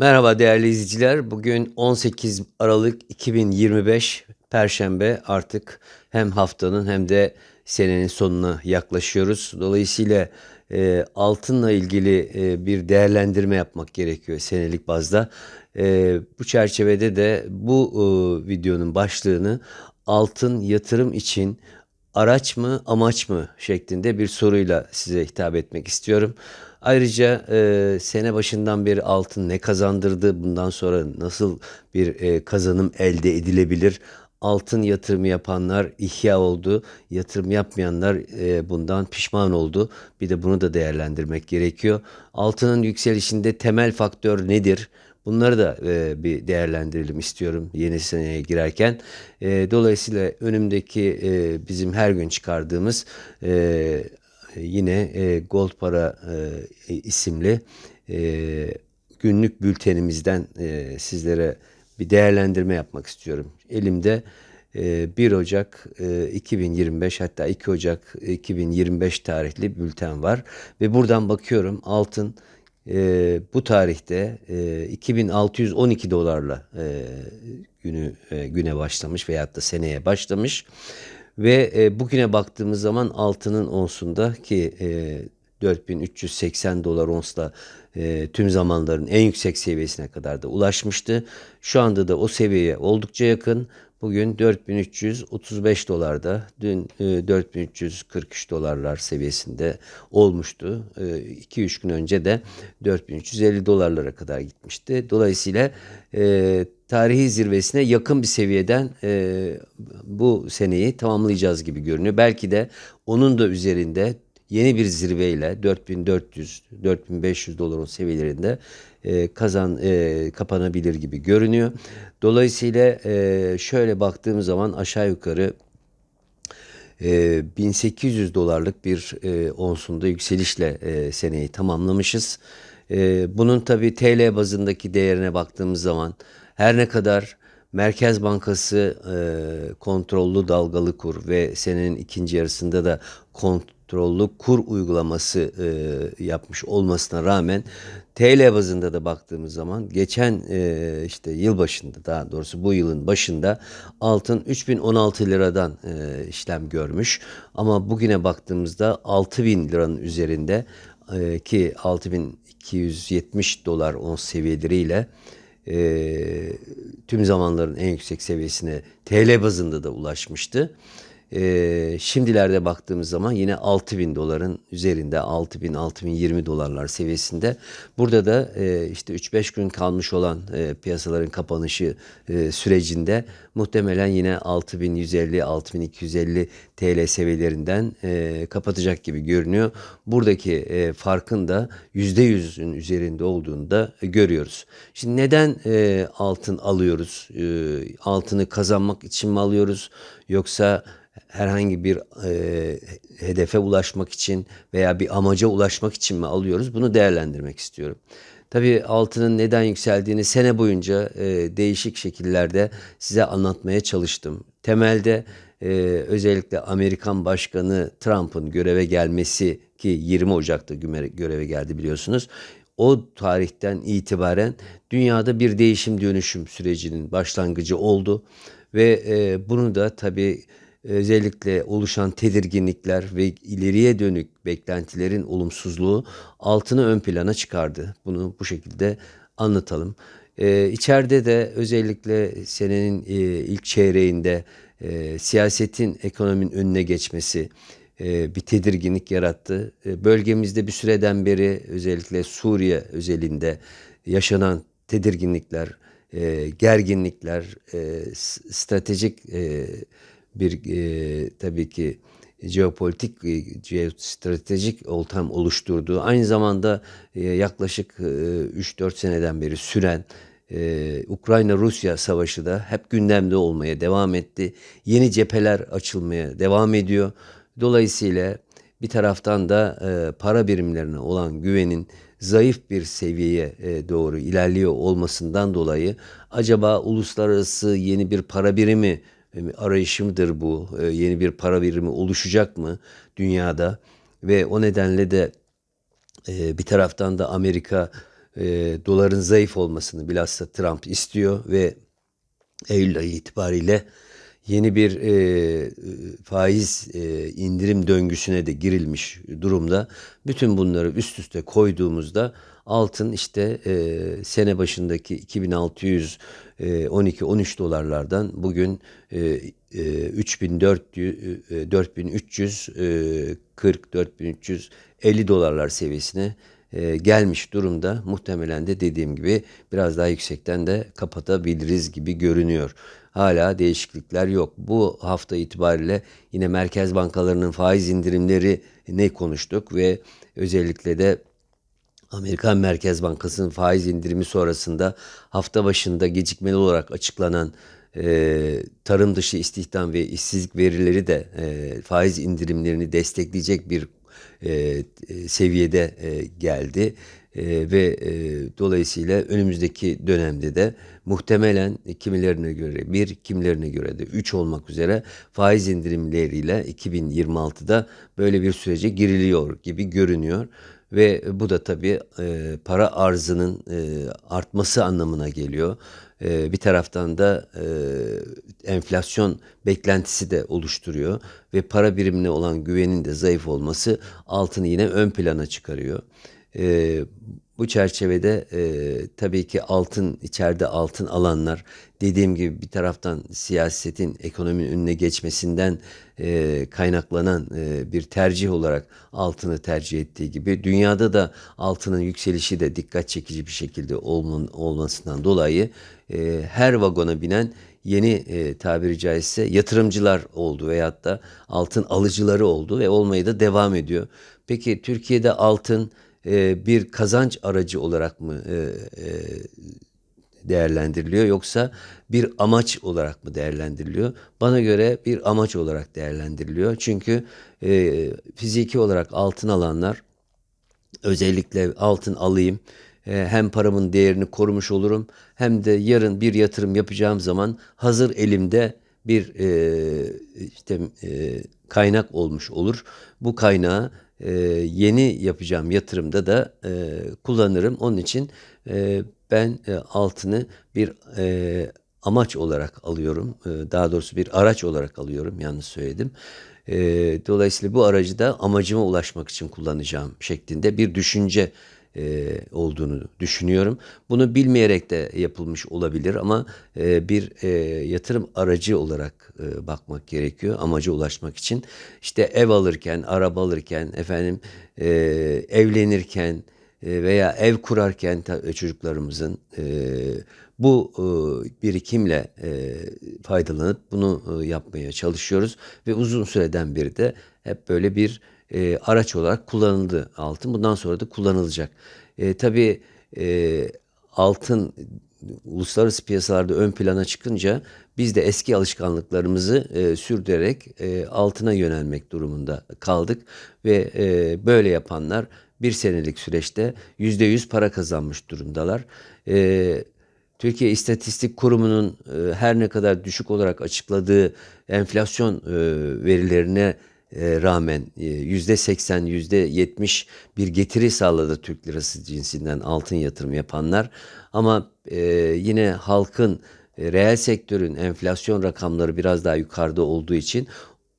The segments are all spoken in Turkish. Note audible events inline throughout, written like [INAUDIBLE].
Merhaba değerli izleyiciler. Bugün 18 Aralık 2025 Perşembe artık hem haftanın hem de senenin sonuna yaklaşıyoruz. Dolayısıyla e, altınla ilgili e, bir değerlendirme yapmak gerekiyor senelik bazda. E, bu çerçevede de bu e, videonun başlığını altın yatırım için araç mı amaç mı şeklinde bir soruyla size hitap etmek istiyorum. Ayrıca e, sene başından beri altın ne kazandırdı, bundan sonra nasıl bir e, kazanım elde edilebilir? Altın yatırımı yapanlar ihya oldu, yatırım yapmayanlar e, bundan pişman oldu. Bir de bunu da değerlendirmek gerekiyor. Altının yükselişinde temel faktör nedir? Bunları da e, bir değerlendirelim istiyorum yeni seneye girerken. E, dolayısıyla önümdeki e, bizim her gün çıkardığımız e, yine e, Gold Para e, isimli e, günlük bültenimizden e, sizlere bir değerlendirme yapmak istiyorum. Elimde e, 1 Ocak e, 2025 hatta 2 Ocak 2025 tarihli bülten var ve buradan bakıyorum altın e, bu tarihte e, 2612 dolarla e, günü e, güne başlamış veyahut da seneye başlamış ve e, bugüne baktığımız zaman altının onsunda ki e, 4380 dolar onsla e, tüm zamanların en yüksek seviyesine kadar da ulaşmıştı. Şu anda da o seviyeye oldukça yakın. Bugün 4335 dolarda, dün e, 4343 dolarlar seviyesinde olmuştu. 2-3 gün önce de 4350 dolarlara kadar gitmişti. Dolayısıyla e, tarihi zirvesine yakın bir seviyeden e, bu seneyi tamamlayacağız gibi görünüyor. Belki de onun da üzerinde yeni bir zirveyle 4400-4500 doların seviyelerinde e, kazan e, kapanabilir gibi görünüyor. Dolayısıyla e, şöyle baktığım zaman aşağı yukarı e, 1800 dolarlık bir e, onsunda yükselişle e, seneyi tamamlamışız. E, bunun tabi TL bazındaki değerine baktığımız zaman her ne kadar Merkez Bankası e, kontrollü dalgalı kur ve senenin ikinci yarısında da kontrollü kur uygulaması e, yapmış olmasına rağmen TL bazında da baktığımız zaman geçen e, işte yıl başında daha doğrusu bu yılın başında altın 3016 liradan e, işlem görmüş ama bugüne baktığımızda 6000 liranın üzerinde e, ki 6270 dolar ons seviyeleriyle e, tüm zamanların en yüksek seviyesine TL bazında da ulaşmıştı. E, şimdilerde baktığımız zaman yine 6000 doların üzerinde 6000-6020 dolarlar seviyesinde. Burada da e, işte 3-5 gün kalmış olan e, piyasaların kapanışı e, sürecinde muhtemelen yine 6150-6250 TL seviyelerinden e, kapatacak gibi görünüyor. Buradaki e, farkın da %100'ün üzerinde olduğunu da görüyoruz. Şimdi neden e, altın alıyoruz? E, altını kazanmak için mi alıyoruz? Yoksa herhangi bir e, hedefe ulaşmak için veya bir amaca ulaşmak için mi alıyoruz? Bunu değerlendirmek istiyorum. Tabii altının neden yükseldiğini sene boyunca e, değişik şekillerde size anlatmaya çalıştım. Temelde e, özellikle Amerikan Başkanı Trump'ın göreve gelmesi ki 20 Ocak'ta göreve geldi biliyorsunuz. O tarihten itibaren dünyada bir değişim dönüşüm sürecinin başlangıcı oldu ve e, bunu da tabii özellikle oluşan tedirginlikler ve ileriye dönük beklentilerin olumsuzluğu altını ön plana çıkardı. Bunu bu şekilde anlatalım. Ee, içeride de özellikle senenin e, ilk çeyreğinde e, siyasetin ekonominin önüne geçmesi e, bir tedirginlik yarattı. E, bölgemizde bir süreden beri özellikle Suriye özelinde yaşanan tedirginlikler, e, gerginlikler, e, stratejik e, bir e, tabii ki jeopolitik, e, jeostratejik ortam oluşturduğu, aynı zamanda e, yaklaşık e, 3-4 seneden beri süren e, Ukrayna-Rusya savaşı da hep gündemde olmaya devam etti. Yeni cepheler açılmaya devam ediyor. Dolayısıyla bir taraftan da e, para birimlerine olan güvenin zayıf bir seviyeye e, doğru ilerliyor olmasından dolayı acaba uluslararası yeni bir para birimi arayışı mıdır bu? E, yeni bir para birimi oluşacak mı dünyada? Ve o nedenle de e, bir taraftan da Amerika e, doların zayıf olmasını bilhassa Trump istiyor ve Eylül ayı itibariyle yeni bir e, faiz e, indirim döngüsüne de girilmiş durumda. Bütün bunları üst üste koyduğumuzda altın işte e, sene başındaki 2612-13 dolarlardan bugün e, e, 3400 e, 4340 4350 dolarlar seviyesine e, gelmiş durumda. Muhtemelen de dediğim gibi biraz daha yüksekten de kapatabiliriz gibi görünüyor. Hala değişiklikler yok. Bu hafta itibariyle yine merkez bankalarının faiz indirimleri ne konuştuk ve özellikle de Amerikan Merkez Bankası'nın faiz indirimi sonrasında hafta başında gecikmeli olarak açıklanan e, tarım dışı istihdam ve işsizlik verileri de e, faiz indirimlerini destekleyecek bir e, e, seviyede e, geldi. E, ve e, dolayısıyla önümüzdeki dönemde de muhtemelen kimilerine göre bir, kimilerine göre de üç olmak üzere faiz indirimleriyle 2026'da böyle bir sürece giriliyor gibi görünüyor. Ve bu da tabii e, para arzının e, artması anlamına geliyor. E, bir taraftan da e, enflasyon beklentisi de oluşturuyor ve para birimine olan güvenin de zayıf olması altını yine ön plana çıkarıyor. Bu çerçevede e, tabii ki altın içeride altın alanlar dediğim gibi bir taraftan siyasetin ekonominin önüne geçmesinden e, kaynaklanan e, bir tercih olarak altını tercih ettiği gibi dünyada da altının yükselişi de dikkat çekici bir şekilde olman, olmasından dolayı e, her vagona binen yeni e, tabiri caizse yatırımcılar oldu veyahut da altın alıcıları oldu ve olmaya da devam ediyor. Peki Türkiye'de altın e, bir kazanç aracı olarak mı e, e, değerlendiriliyor yoksa bir amaç olarak mı değerlendiriliyor? Bana göre bir amaç olarak değerlendiriliyor. Çünkü fiziki olarak altın alanlar özellikle altın alayım hem paramın değerini korumuş olurum hem de yarın bir yatırım yapacağım zaman hazır elimde bir e, işte e, kaynak olmuş olur. Bu kaynağı e, yeni yapacağım yatırımda da e, kullanırım. Onun için e, ben e, altını bir e, amaç olarak alıyorum. E, daha doğrusu bir araç olarak alıyorum. Yanlış söyledim. E, dolayısıyla bu aracı da amacıma ulaşmak için kullanacağım şeklinde bir düşünce e, olduğunu düşünüyorum. Bunu bilmeyerek de yapılmış olabilir ama e, bir e, yatırım aracı olarak e, bakmak gerekiyor amacı ulaşmak için. İşte ev alırken, araba alırken, efendim e, evlenirken e, veya ev kurarken ta- çocuklarımızın e, bu e, birikimle e, faydalanıp bunu e, yapmaya çalışıyoruz ve uzun süreden beri de hep böyle bir e, araç olarak kullanıldı altın. Bundan sonra da kullanılacak. E, tabii e, altın uluslararası piyasalarda ön plana çıkınca biz de eski alışkanlıklarımızı e, sürdürerek e, altına yönelmek durumunda kaldık ve e, böyle yapanlar bir senelik süreçte yüzde yüz para kazanmış durumdalar. E, Türkiye İstatistik Kurumu'nun e, her ne kadar düşük olarak açıkladığı enflasyon e, verilerine rağmen e, yüzde seksen, yüzde yetmiş bir getiri sağladı Türk lirası cinsinden altın yatırım yapanlar. Ama e, yine halkın, e, reel sektörün enflasyon rakamları biraz daha yukarıda olduğu için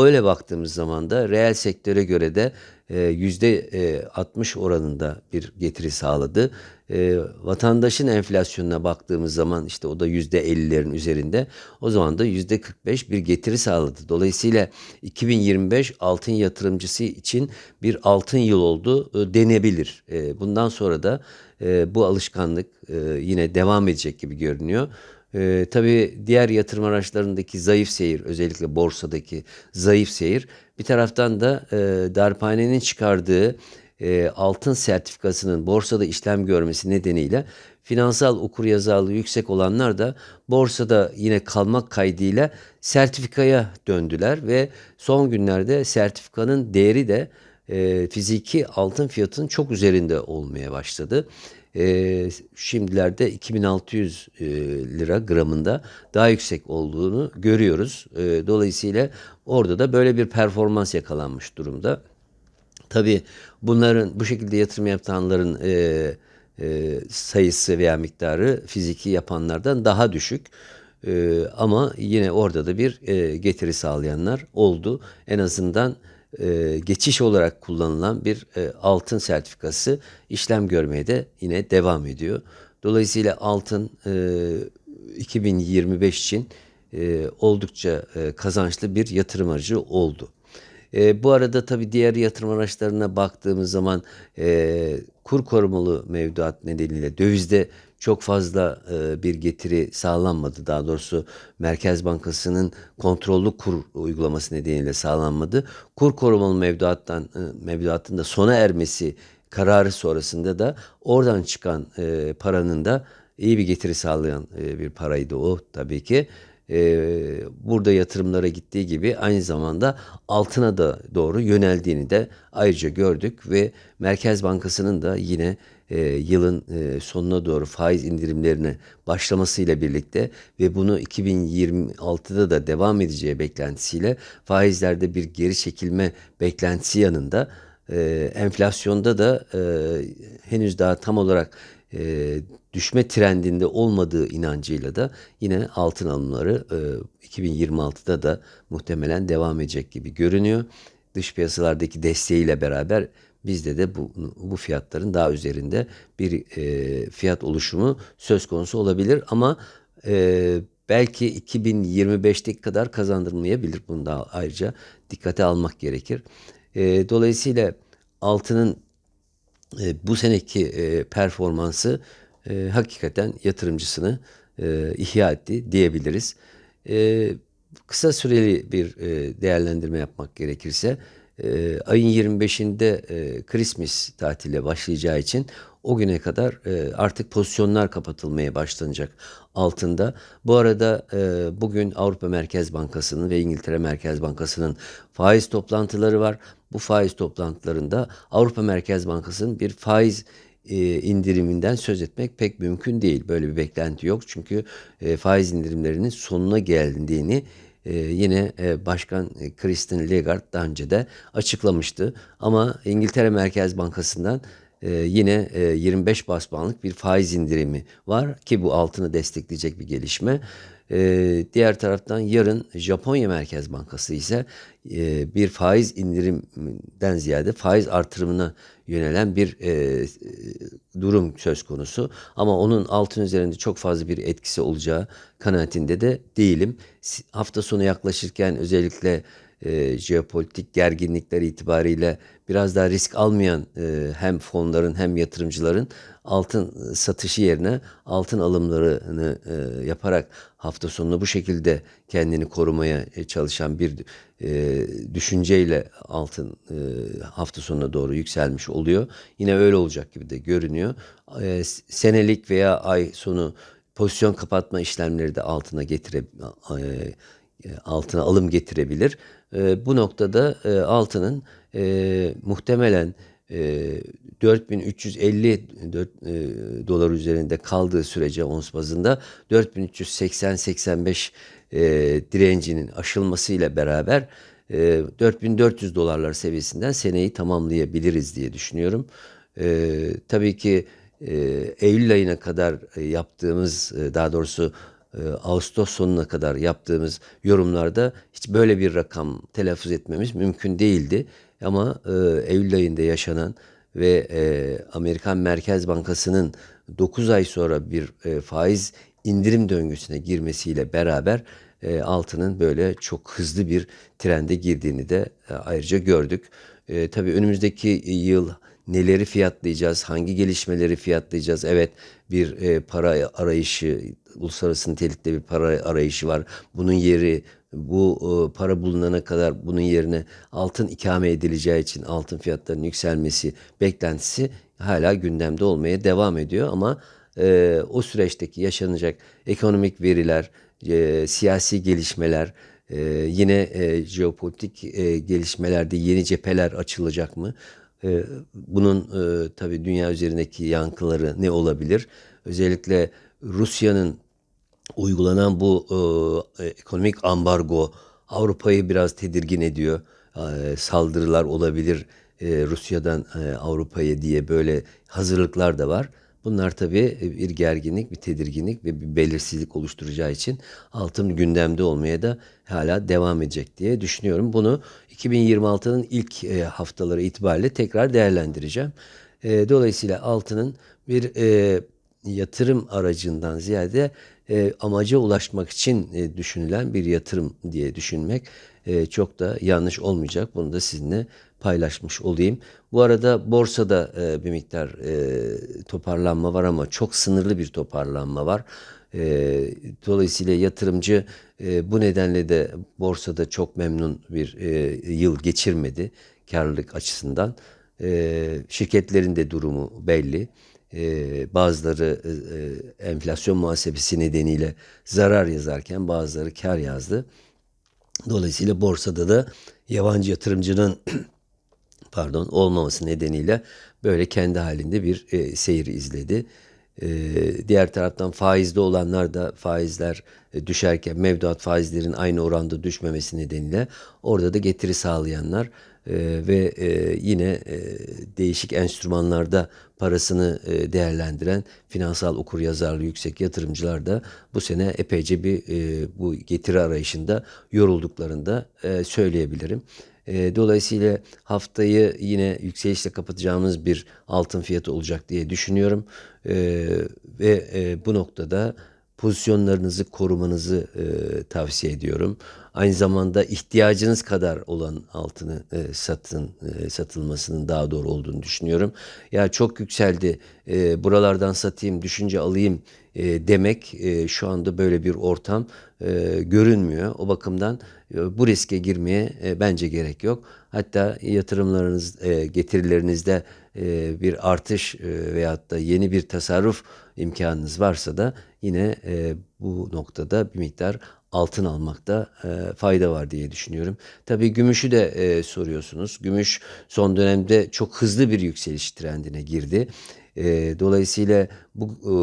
öyle baktığımız zaman da reel sektöre göre de e, yüzde e, 60 oranında bir getiri sağladı. E, vatandaşın enflasyonuna baktığımız zaman işte o da yüzde 50'lerin üzerinde. O zaman da yüzde 45 bir getiri sağladı. Dolayısıyla 2025 altın yatırımcısı için bir altın yıl oldu e, denebilir. E, bundan sonra da e, bu alışkanlık e, yine devam edecek gibi görünüyor. Ee, tabii diğer yatırım araçlarındaki zayıf seyir, özellikle borsadaki zayıf seyir, bir taraftan da e, darphanenin çıkardığı e, altın sertifikasının borsada işlem görmesi nedeniyle finansal okuryazarlığı yüksek olanlar da borsada yine kalmak kaydıyla sertifikaya döndüler ve son günlerde sertifikanın değeri de e, fiziki altın fiyatının çok üzerinde olmaya başladı. E, şimdilerde 2600 e, lira gramında daha yüksek olduğunu görüyoruz. E, dolayısıyla orada da böyle bir performans yakalanmış durumda. Tabii bunların bu şekilde yatırım yapanların e, e, sayısı veya miktarı fiziki yapanlardan daha düşük. E, ama yine orada da bir e, getiri sağlayanlar oldu. En azından e, geçiş olarak kullanılan bir e, altın sertifikası işlem görmeye de yine devam ediyor. Dolayısıyla altın e, 2025 için e, oldukça e, kazançlı bir yatırım aracı oldu. E, bu arada tabii diğer yatırım araçlarına baktığımız zaman e, kur korumalı mevduat nedeniyle dövizde çok fazla e, bir getiri sağlanmadı. Daha doğrusu Merkez Bankası'nın kontrollü kur uygulaması nedeniyle sağlanmadı. Kur korumalı mevduattan e, mevduatın da sona ermesi kararı sonrasında da oradan çıkan e, paranın da iyi bir getiri sağlayan e, bir paraydı o tabii ki. E, burada yatırımlara gittiği gibi aynı zamanda altına da doğru yöneldiğini de ayrıca gördük ve Merkez Bankası'nın da yine e, yılın e, sonuna doğru faiz indirimlerine başlamasıyla birlikte ve bunu 2026'da da devam edeceği beklentisiyle faizlerde bir geri çekilme beklentisi yanında e, enflasyonda da e, henüz daha tam olarak e, düşme trendinde olmadığı inancıyla da yine altın alımları e, 2026'da da muhtemelen devam edecek gibi görünüyor. Dış piyasalardaki desteğiyle beraber bizde de bu, bu fiyatların daha üzerinde bir e, fiyat oluşumu söz konusu olabilir ama e, belki 2025'teki kadar kazandırmayabilir. Bunu da ayrıca dikkate almak gerekir. E, dolayısıyla altının e, bu seneki e, performansı e, hakikaten yatırımcısını e, ihya etti diyebiliriz. E, kısa süreli bir e, değerlendirme yapmak gerekirse e, ayın 25'inde e, Christmas tatile başlayacağı için o güne kadar e, artık pozisyonlar kapatılmaya başlanacak altında. Bu arada e, bugün Avrupa Merkez Bankası'nın ve İngiltere Merkez Bankası'nın faiz toplantıları var. Bu faiz toplantılarında Avrupa Merkez Bankası'nın bir faiz e, indiriminden söz etmek pek mümkün değil. Böyle bir beklenti yok. Çünkü e, faiz indirimlerinin sonuna geldiğini e, yine e, Başkan Christine Lagarde daha önce de açıklamıştı. Ama İngiltere Merkez Bankası'ndan e, yine e, 25 bas puanlık bir faiz indirimi var ki bu altını destekleyecek bir gelişme. E, diğer taraftan yarın Japonya Merkez Bankası ise e, bir faiz indirimden ziyade faiz artırımına yönelen bir e, durum söz konusu. Ama onun altın üzerinde çok fazla bir etkisi olacağı kanaatinde de değilim. Hafta sonu yaklaşırken özellikle e, jeopolitik gerginlikler itibariyle biraz daha risk almayan e, hem fonların hem yatırımcıların altın satışı yerine altın alımlarını e, yaparak hafta sonunu bu şekilde kendini korumaya çalışan bir e, düşünceyle altın e, hafta sonuna doğru yükselmiş oluyor. Yine öyle olacak gibi de görünüyor. E, senelik veya ay sonu pozisyon kapatma işlemleri de altına getire e, altına alım getirebilir. E, bu noktada e, altının e, muhtemelen e, 4350 4, e, dolar üzerinde kaldığı sürece ons bazında 4380-85 e, direncinin aşılmasıyla beraber e, 4400 dolarlar seviyesinden seneyi tamamlayabiliriz diye düşünüyorum. E, tabii ki e, Eylül ayına kadar e, yaptığımız e, daha doğrusu e, Ağustos sonuna kadar yaptığımız yorumlarda hiç böyle bir rakam telaffuz etmemiz mümkün değildi. Ama e, Eylül ayında yaşanan ve e, Amerikan Merkez Bankası'nın 9 ay sonra bir faiz indirim döngüsüne girmesiyle beraber altının böyle çok hızlı bir trende girdiğini de ayrıca gördük. Tabii önümüzdeki yıl neleri fiyatlayacağız, hangi gelişmeleri fiyatlayacağız? Evet bir e, para arayışı, uluslararası nitelikte bir para arayışı var. Bunun yeri bu e, para bulunana kadar bunun yerine altın ikame edileceği için altın fiyatlarının yükselmesi beklentisi hala gündemde olmaya devam ediyor ama e, o süreçteki yaşanacak ekonomik veriler, e, siyasi gelişmeler, e, yine e, jeopolitik e, gelişmelerde yeni cepheler açılacak mı? E, bunun e, tabii dünya üzerindeki yankıları ne olabilir? Özellikle Rusya'nın uygulanan bu e, ekonomik ambargo Avrupa'yı biraz tedirgin ediyor. E, saldırılar olabilir e, Rusya'dan e, Avrupa'ya diye böyle hazırlıklar da var. Bunlar tabii bir gerginlik, bir tedirginlik ve bir belirsizlik oluşturacağı için altın gündemde olmaya da hala devam edecek diye düşünüyorum. Bunu 2026'nın ilk e, haftaları itibariyle tekrar değerlendireceğim. E, Dolayısıyla altının bir e, yatırım aracından ziyade amaca ulaşmak için düşünülen bir yatırım diye düşünmek çok da yanlış olmayacak. Bunu da sizinle paylaşmış olayım. Bu arada borsada bir miktar toparlanma var ama çok sınırlı bir toparlanma var. E, dolayısıyla yatırımcı e, bu nedenle de borsada çok memnun bir e, yıl geçirmedi karlılık açısından. E, şirketlerin de durumu belli. E, bazıları e, enflasyon muhasebesi nedeniyle zarar yazarken bazıları kar yazdı. Dolayısıyla borsada da yabancı yatırımcının [CLEARS THROAT] pardon olmaması nedeniyle böyle kendi halinde bir e, seyir izledi. E, diğer taraftan faizde olanlar da faizler e, düşerken mevduat faizlerin aynı oranda düşmemesi nedeniyle orada da getiri sağlayanlar e, ve e, yine değişik enstrümanlarda parasını değerlendiren finansal okuryazarlığı yüksek yatırımcılar da bu sene epeyce bir bu getiri arayışında yorulduklarını da söyleyebilirim. E, dolayısıyla haftayı yine yükselişle kapatacağımız bir altın fiyatı olacak diye düşünüyorum. E, ve e, bu noktada pozisyonlarınızı korumanızı e, tavsiye ediyorum. Aynı zamanda ihtiyacınız kadar olan altını e, satın satılmasının daha doğru olduğunu düşünüyorum. Ya çok yükseldi, buralardan satayım, düşünce alayım demek şu anda böyle bir ortam görünmüyor. O bakımdan bu riske girmeye e, bence gerek yok. Hatta yatırımlarınız, e, getirilerinizde e, bir artış e, veyahut da yeni bir tasarruf imkanınız varsa da yine e, bu noktada bir miktar altın almakta e, fayda var diye düşünüyorum. Tabii gümüşü de e, soruyorsunuz. Gümüş son dönemde çok hızlı bir yükseliş trendine girdi. E, dolayısıyla bu e,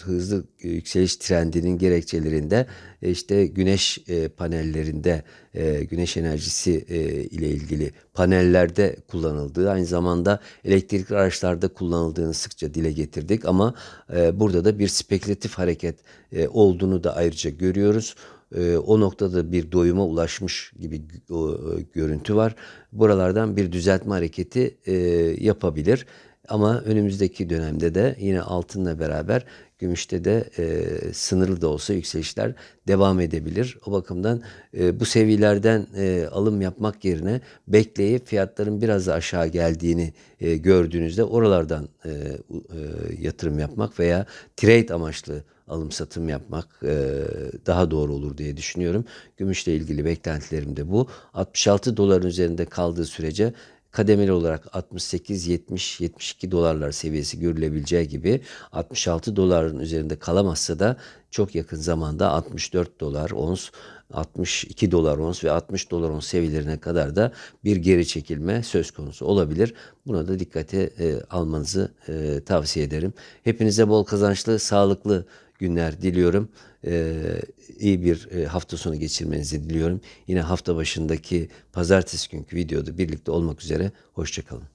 hızlı yükseliş trendinin gerekçelerinde e, işte güneş e, panellerinde e, güneş enerjisi e, ile ilgili panellerde kullanıldığı aynı zamanda elektrikli araçlarda kullanıldığını sıkça dile getirdik ama e, burada da bir spekülatif hareket e, olduğunu da ayrıca görüyoruz. E, o noktada bir doyuma ulaşmış gibi e, görüntü var. Buralardan bir düzeltme hareketi e, yapabilir. Ama önümüzdeki dönemde de yine altınla beraber gümüşte de e, sınırlı da olsa yükselişler devam edebilir. O bakımdan e, bu seviyelerden e, alım yapmak yerine bekleyip fiyatların biraz da aşağı geldiğini e, gördüğünüzde oralardan e, e, yatırım yapmak veya trade amaçlı alım satım yapmak e, daha doğru olur diye düşünüyorum. Gümüşle ilgili beklentilerim de bu. 66 doların üzerinde kaldığı sürece kademeli olarak 68, 70, 72 dolarlar seviyesi görülebileceği gibi 66 doların üzerinde kalamazsa da çok yakın zamanda 64 dolar ons, 62 dolar ons ve 60 dolar ons seviyelerine kadar da bir geri çekilme söz konusu olabilir. Buna da dikkate e, almanızı e, tavsiye ederim. Hepinize bol kazançlı, sağlıklı günler diliyorum. Ee, iyi bir e, hafta sonu geçirmenizi diliyorum. Yine hafta başındaki pazartesi günkü videoda birlikte olmak üzere. Hoşçakalın.